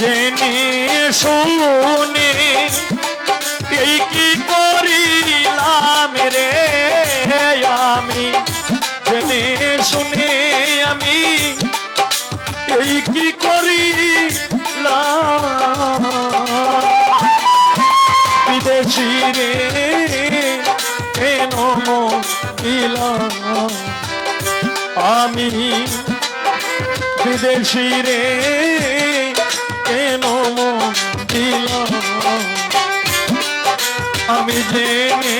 জেনে শুনে এই কি করিলাম রে আমি? জেনে শুনে আমি এই কি করিলাম? বিদেশি রে, কেন দিলাম আমি বিদেশি রে কেন আমি জেনে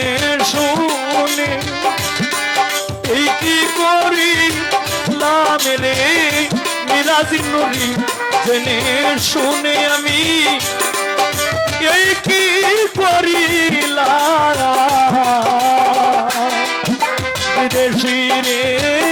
শুনে এই কি করি লাম রে মিরাজি নুরি জেনে শুনে আমি এই কি করিলাম বিদেশি রে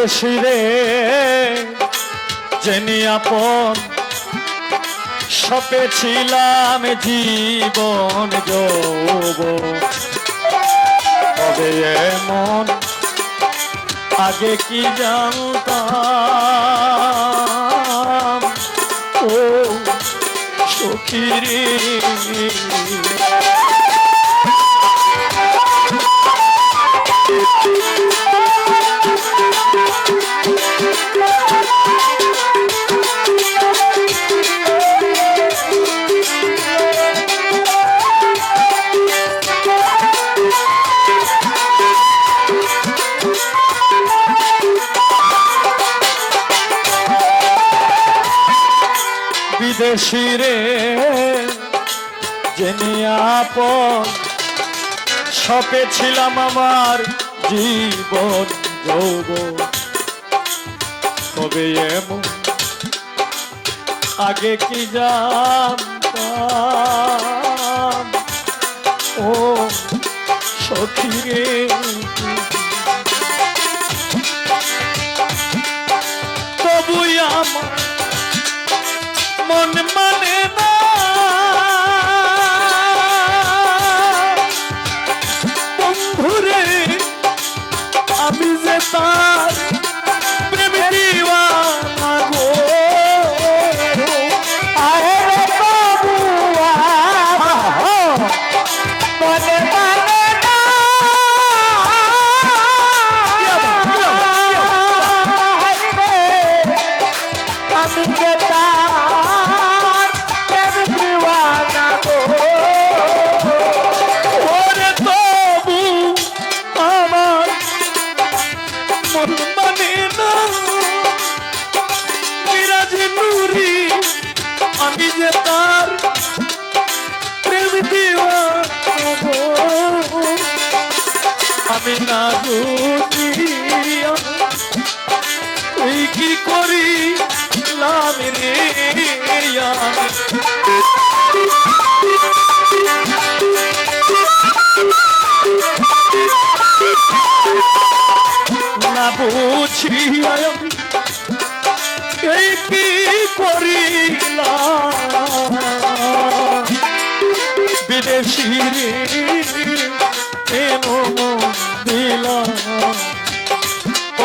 বিদেশি রে। জেনি আপন সপে ছিলাম জীবন যৌব তবে এমন আগে কি জানতাম? ও সখীরে বিদেশি রে। জেনে আপন সপে ছিলাম আমার জীবন যৌব তবে এমন আগে কি জানতাম? ও সখী রে। তবুই আমার মন মানে না। বন্ধুরে আমি যে তার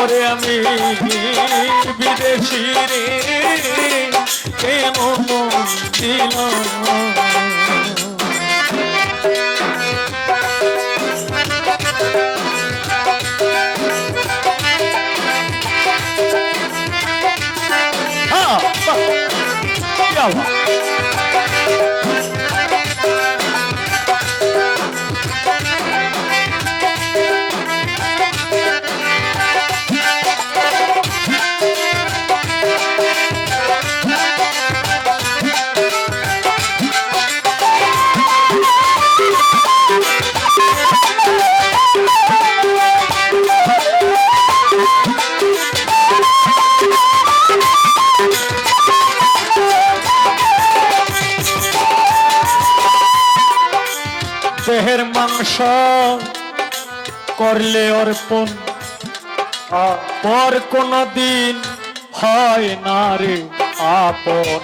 পরে আমি বিদেশি রে। কেন দিলাম মাংস করলে অর্পণ। পর কোনো দিন হয় না রে আপন।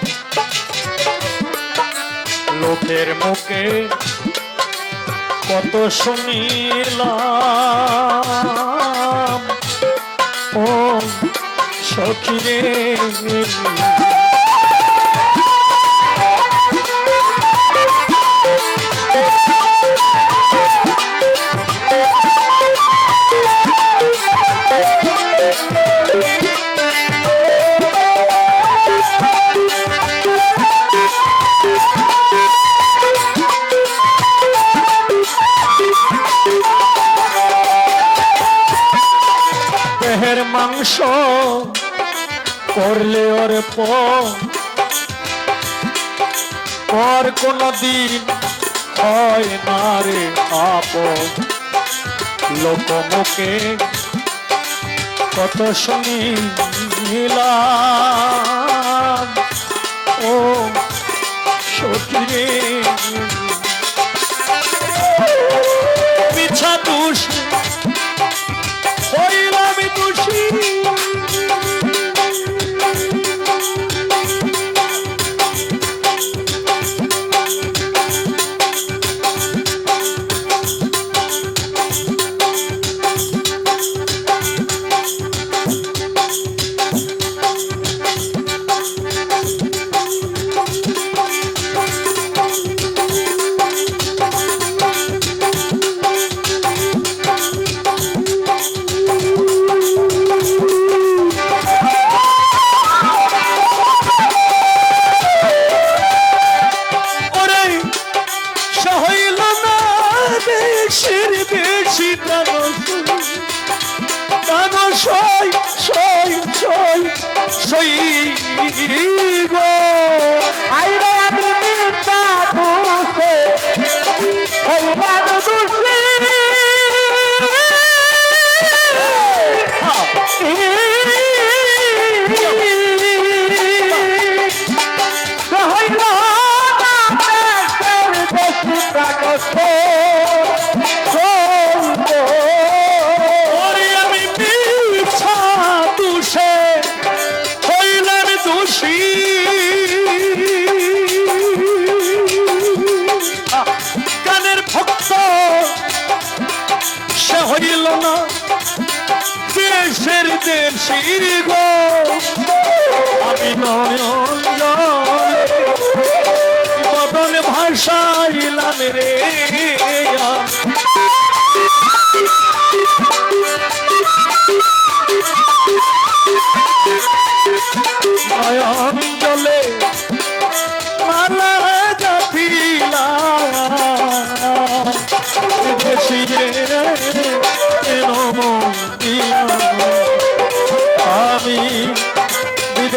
লোকের মুখে কত শুনিলাম। ও সখী মাংস করলে ওর পর কোনো দিন হয় না রে আপন। লোকমুখে কত শুনিলাম ও সখিরে সই দেশির গো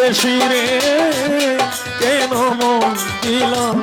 বিদেশি রে কেন মন দিলাম?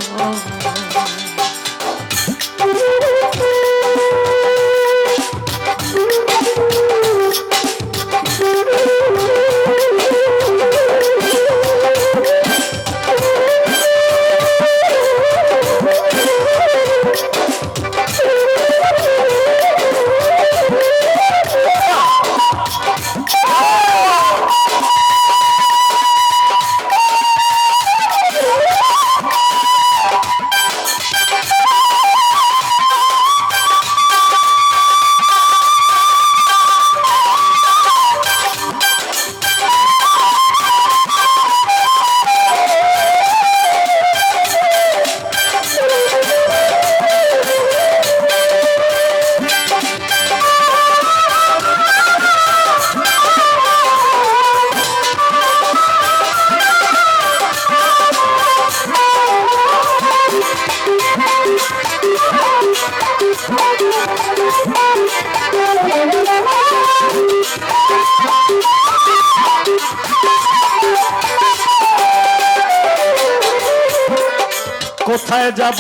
কোথায় যাব?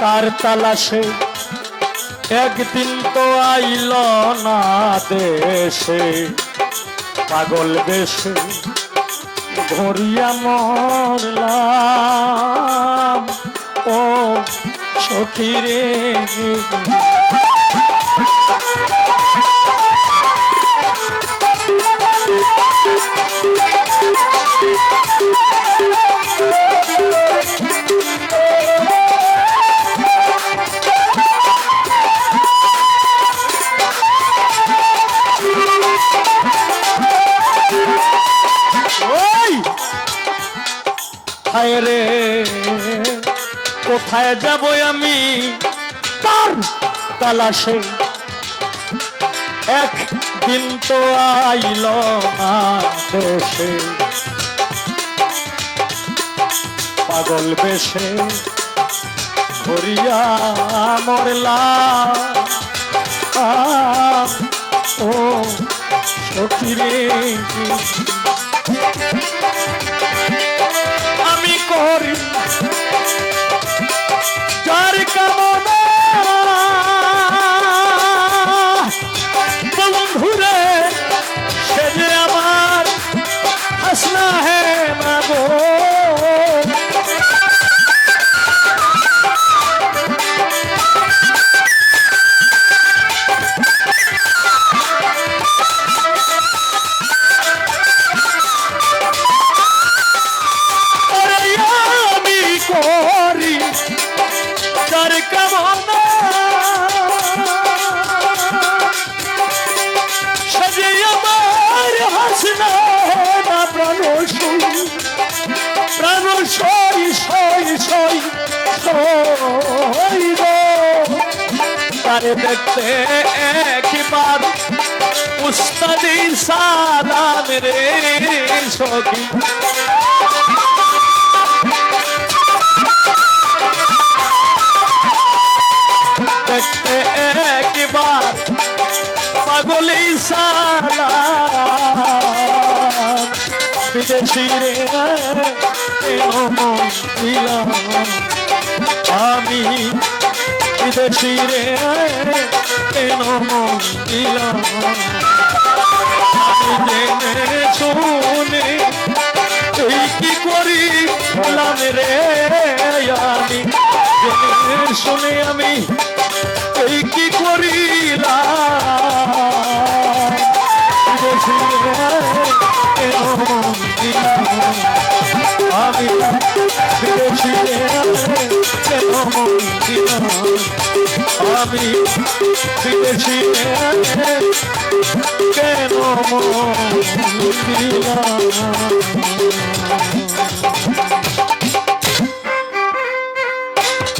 তার তালাশে একদিন তো আইল না দেশে। পাগল বেশে ঘরিয়া মরলাম। ও সখী হায় রে? কোথায় যাব আমি? তার তালাশে। একদিন তো আইল না দেশে। পাগল বেশে ধরিয়া মরলা। ও সখিরে করি। যার কামনা বন্ধুরে আমার হাসনা হে গো তারে দেখতে একবার উস্তাদি সালাম রে সখী দেখতে একবার পাগলি সালা বিদেশি রে দিলাম আমি বিদেশি রে দিলাম আমি জেনে শুনে এই কি করি বললাম রে? আমি জেনে শুনে আমি, এই কি করিলাম? দিলাম আমি বিদেশি কেন দিলাম